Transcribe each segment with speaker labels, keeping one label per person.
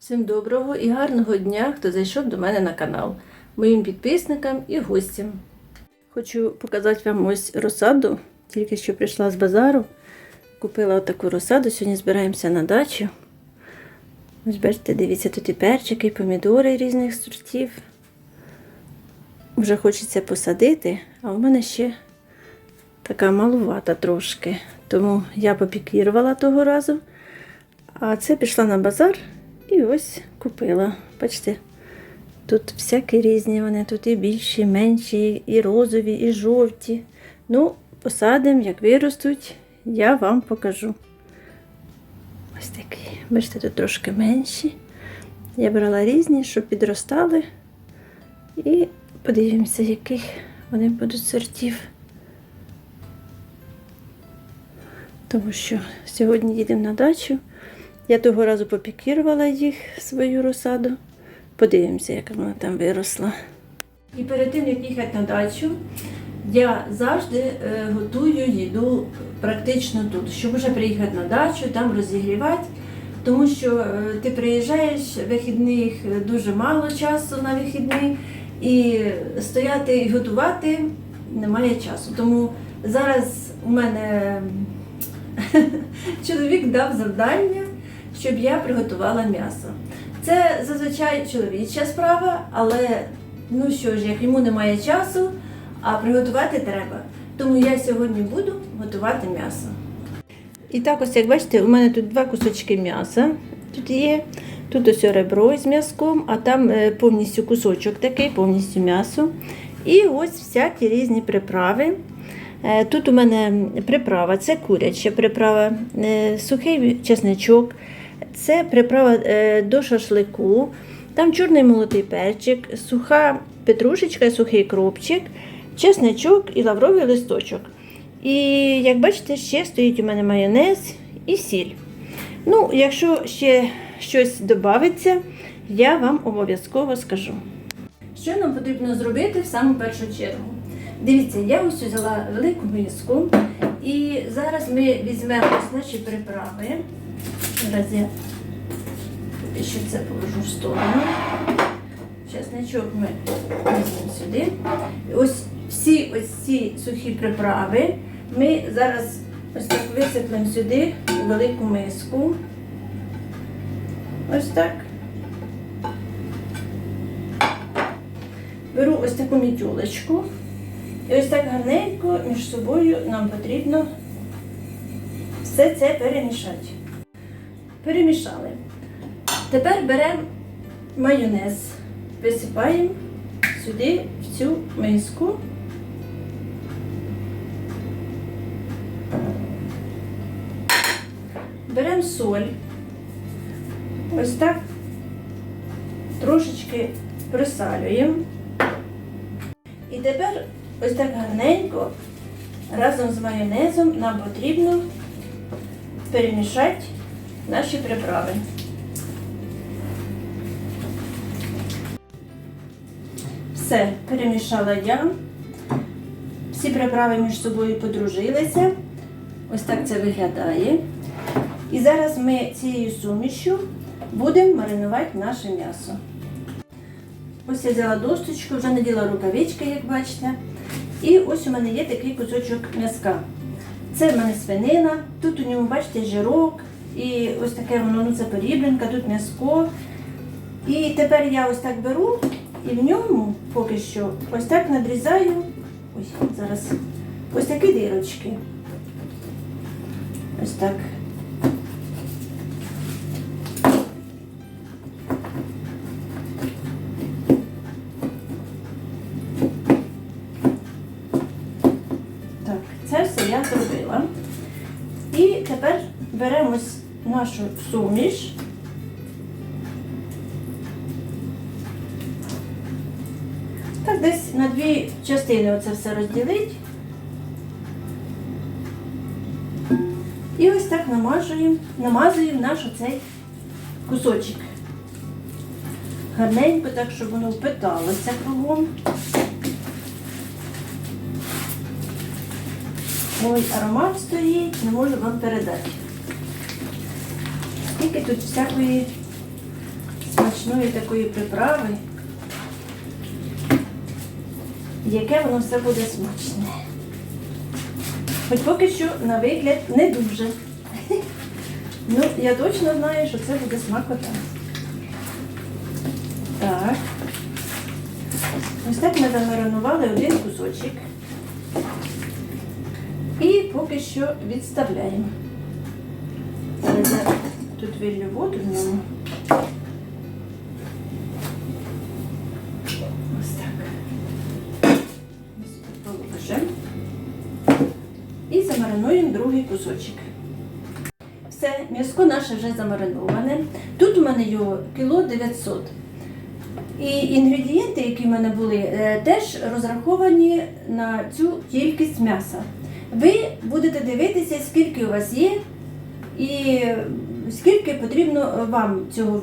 Speaker 1: Всім доброго і гарного дня, хто зайшов до мене на канал, моїм підписникам і гостям. Хочу показати вам ось розсаду. Тільки що прийшла з базару. Купила таку розсаду. Сьогодні збираємося на дачу. Ось бачите, дивіться, тут і перчики, і помідори різних сортів. Вже хочеться посадити, а у мене ще така малувата трошки. Тому я попікірувала того разу. А це пішла на базар і ось купила. Бачите, тут всякі різні вони, тут і більші, і менші, і розові, і жовті. Ну, посадимо, як виростуть, я вам покажу. Ось такі. Бачите, тут трошки менші. Я брала різні, щоб підростали. І подивимося, яких вони будуть сортів. Тому що сьогодні їдемо на дачу. Я того разу попікірувала їх, свою розсаду. Подивимося, яка вона там виросла. І перед тим, як їхати на дачу, я завжди е, готую їду практично тут, щоб вже приїхати на дачу, там розігрівати. Тому що е, ти приїжджаєш, вихідних дуже мало часу на вихідні, і стояти і готувати немає часу. Тому зараз у мене чоловік дав завдання, щоб я приготувала м'ясо. Це зазвичай чоловіча справа, але ну що ж, як йому немає часу, а приготувати треба. Тому я сьогодні буду готувати м'ясо. І так, ось як бачите, у мене тут два кусочки м'яса. Тут є. Тут ось ребро з м'язком, а там е, повністю кусочок такий, повністю м'ясо. І ось всякі різні приправи. Е, Тут у мене приправа, це куряча приправа, е, сухий чесничок, це приправа е, до шашлику, там чорний молотий перчик, суха петрушечка, сухий кропчик, чесничок і лавровий листочок. І як бачите, ще стоїть у мене майонез і сіль. Ну, якщо ще щось додається, я вам обов'язково скажу. Що нам потрібно зробити в саму першу чергу? Дивіться, я ось взяла велику миску, і зараз ми візьмемо наші приправи. Зараз я ще це положу в сторону. Чесничок ми візьмемо сюди. Ось всі ось ці сухі приправи ми зараз ось так висиплемо сюди у велику миску. Ось так. Беру ось таку мітюлечку. І ось так гарненько між собою нам потрібно все це перемішати. Перемішали. Тепер беремо майонез, висипаємо сюди, в цю миску. Беремо соль. Ось так трошечки присалюємо. І тепер ось так гарненько разом з майонезом нам потрібно перемішати наші приправи. Все, перемішала я. Всі приправи між собою подружилися. Ось так це виглядає. І зараз ми цією сумішю будемо маринувати наше м'ясо. Ось я взяла досточку, вже наділа рукавички, як бачите. І ось у мене є такий кусочок м'язка. Це в мене свинина, тут у ньому, бачите, жирок, і ось таке воно, ну це порібленка, тут м'язко. І тепер я ось так беру і в ньому поки що ось так надрізаю. Ой, зараз ось такі дирочки. Ось так. Так, це все я зробила. І тепер беремось нашу суміш. На дві частини оце все розділить. І ось так намазуємо, намазуємо наш оцей кусочок. Гарненько, так, щоб воно впиталося кругом. Ой, аромат стоїть, не можу вам передати. Скільки тут всякої смачної такої приправи, яке воно все буде смачне. Хоч поки що на вигляд не дуже. Ну, я точно знаю, що це буде смакота. Так. Ось так ми замаринували один кусочок. І поки що відставляємо. Зараз я тут вилью воду в ньому. Кусочок. Все, м'яско наше вже замариноване. Тут у мене його кіло 900. І інгредієнти, які в мене були, е, теж розраховані на цю кількість м'яса. Ви будете дивитися, скільки у вас є, і скільки потрібно вам цього,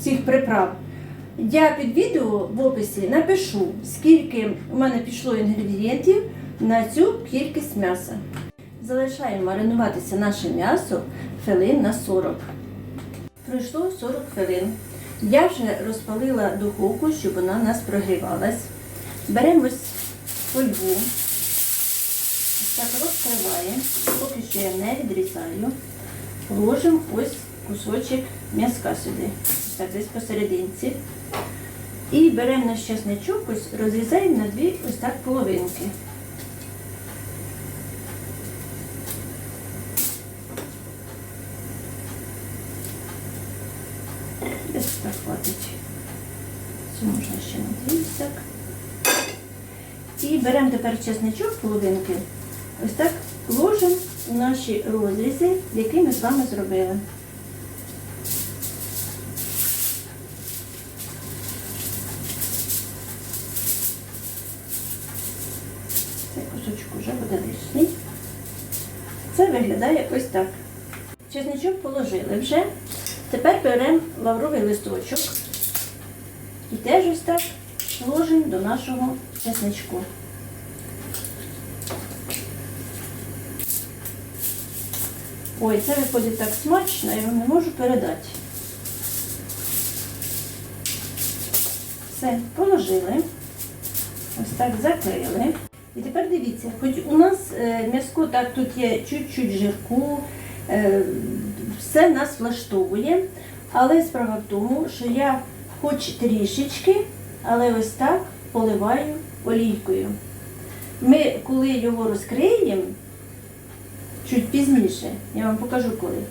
Speaker 1: цих приправ. Я під відео в описі напишу, скільки у мене пішло інгредієнтів на цю кількість м'яса. Залишаємо маринуватися наше м'ясо хвилин на 40. Пройшло 40 хвилин. Я вже розпалила духовку, щоб вона у нас прогрівалась. Беремо ось фольгу, так розкриваємо, поки що я не відрізаю. Ложимо ось кусочок м'язка сюди, так десь посерединці. І беремо наш чесничок, ось розрізаємо на дві ось так половинки. Десь так хватить. Це можна ще на дві ось так. І беремо тепер чесничок половинки, ось так ложимо у наші розрізи, які ми з вами зробили. Цей кусочок вже буде лишній. Це виглядає ось так. Чесничок положили вже. Тепер беремо лавровий листочок і теж ось так ложимо до нашого чесничку. Ой, це виходить так смачно, я вам не можу передати. Все, положили. Ось так закрили. І тепер дивіться, хоч у нас е, м'яско так тут є чуть-чуть жирку, е, все нас влаштовує. Але справа в тому, що я хоч трішечки, але ось так поливаю олійкою. Ми, коли його розкриємо, чуть пізніше, я вам покажу коли.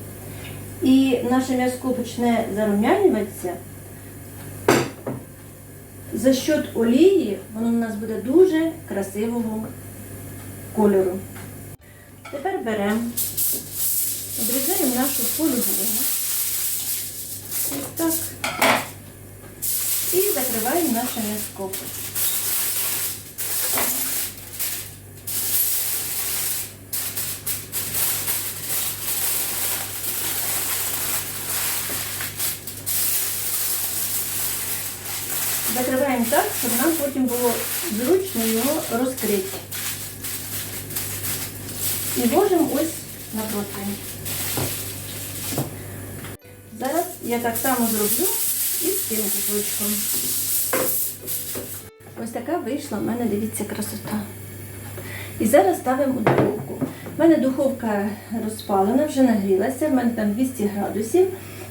Speaker 1: І наше м'яско почне зарум'янюватися. За счет олії воно у нас буде дуже красивого кольору. Тепер беремо, обрізаємо нашу фольгу. Ось так. І закриваємо наше м'яско. Закриваємо так, щоб нам потім було зручно його розкрити. І ложимо ось на противень. Зараз я так само зроблю і з цим кусочком. Ось така вийшла в мене, дивіться, красота. І зараз ставимо у духовку. У мене духовка розпалена, вже нагрілася, в мене там 200 градусів,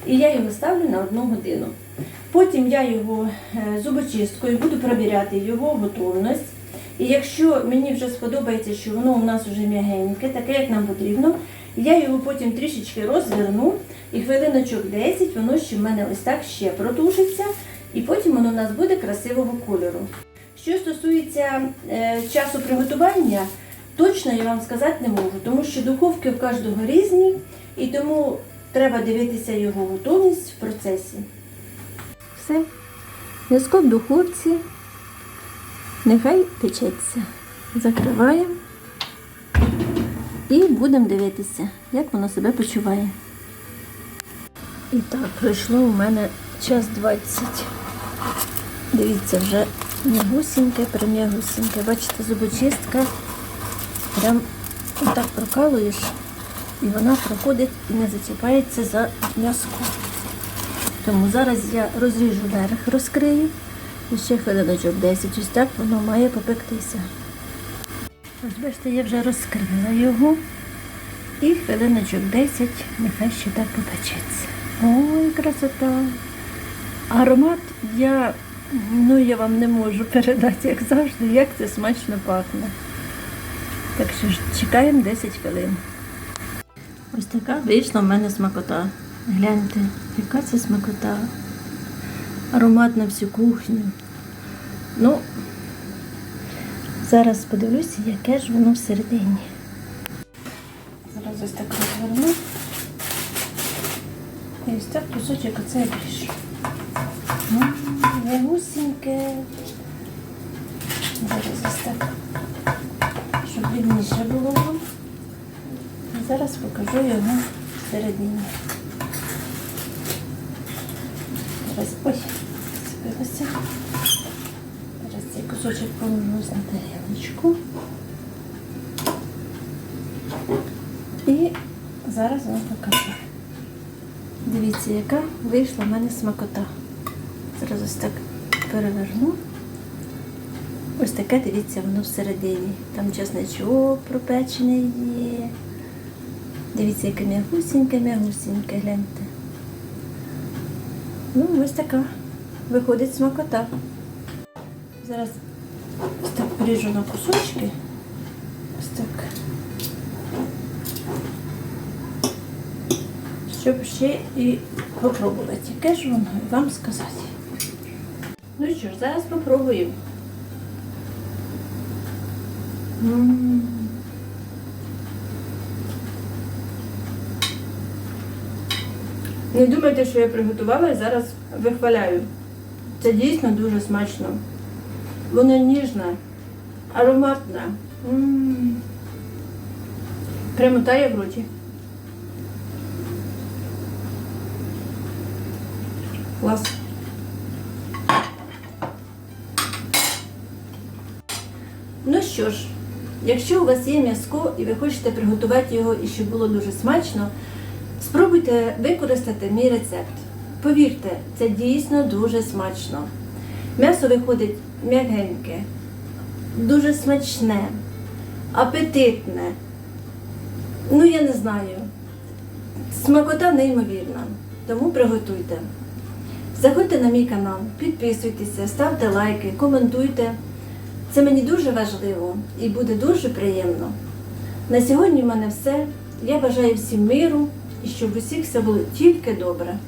Speaker 1: і я його ставлю на одну годину. Потім я його е, зубочисткою буду перевіряти його готовність. І якщо мені вже сподобається, що воно у нас вже м'ягеньке, таке, як нам потрібно, я його потім трішечки розверну і хвилиночок 10 воно ще в мене ось так ще протушиться, і потім воно у нас буде красивого кольору. Що стосується е, часу приготування, точно я вам сказати не можу, тому що духовки в кожного різні, і тому треба дивитися його готовність в процесі. Все. М'язко в духовці. Нехай печеться. Закриваємо і будемо дивитися, як воно себе почуває. І так, пройшло у мене час 20. Дивіться, вже м'ягусіньке, прим'ягусіньке. Бачите, зубочистка. Прям отак прокалуєш, і вона проходить і не зачіпається за м'язко. Тому зараз я розріжу верх, розкрию. І ще хвилиночок 10. Ось так воно має попектися. Ось бачите, я вже розкрила його. І хвилиночок 10 нехай ще так попечеться. Ой, красота! Аромат я, ну, я вам не можу передати, як завжди, як це смачно пахне. Так що ж, чекаємо 10 хвилин. Ось така вийшла в мене смакота. Гляньте, яка це смакота. Аромат на всю кухню. Ну, зараз подивлюся, яке ж воно всередині. Зараз ось так розверну. І ось так кусочок оце обріжу. М, Зараз ось так, щоб видніше було. Зараз покажу його всередині. Зараз, ой, збилося. Зараз цей кусочок положу на тарілочку. І зараз вам покажу. Дивіться, яка вийшла в мене смакота. Зараз ось так переверну. Ось таке, дивіться, воно всередині. Там чесничок пропечений є. Дивіться, яке м'ягусіньке, м'ягусіньке, гляньте. Ну, ось така виходить смакота. Зараз так поріжу на кусочки. Ось так. Щоб ще і попробувати. Яке ж воно вам сказати. Ну що ж, зараз попробую. М. Не думайте, що я приготувала і зараз вихваляю. Це дійсно дуже смачно. Воно ніжне, ароматне. М. В роті. Клас. Ну що ж, якщо у вас є м'язко і ви хочете приготувати його і щоб було дуже смачно, спробуйте використати мій рецепт. Повірте, це дійсно дуже смачно. М'ясо виходить м'ягеньке, дуже смачне, апетитне. Ну, я не знаю. Смакота неймовірна, тому приготуйте. Заходьте на мій канал, підписуйтеся, ставте лайки, коментуйте. Це мені дуже важливо і буде дуже приємно. На сьогодні в мене все. Я бажаю всім миру і щоб усіх все було тільки добре.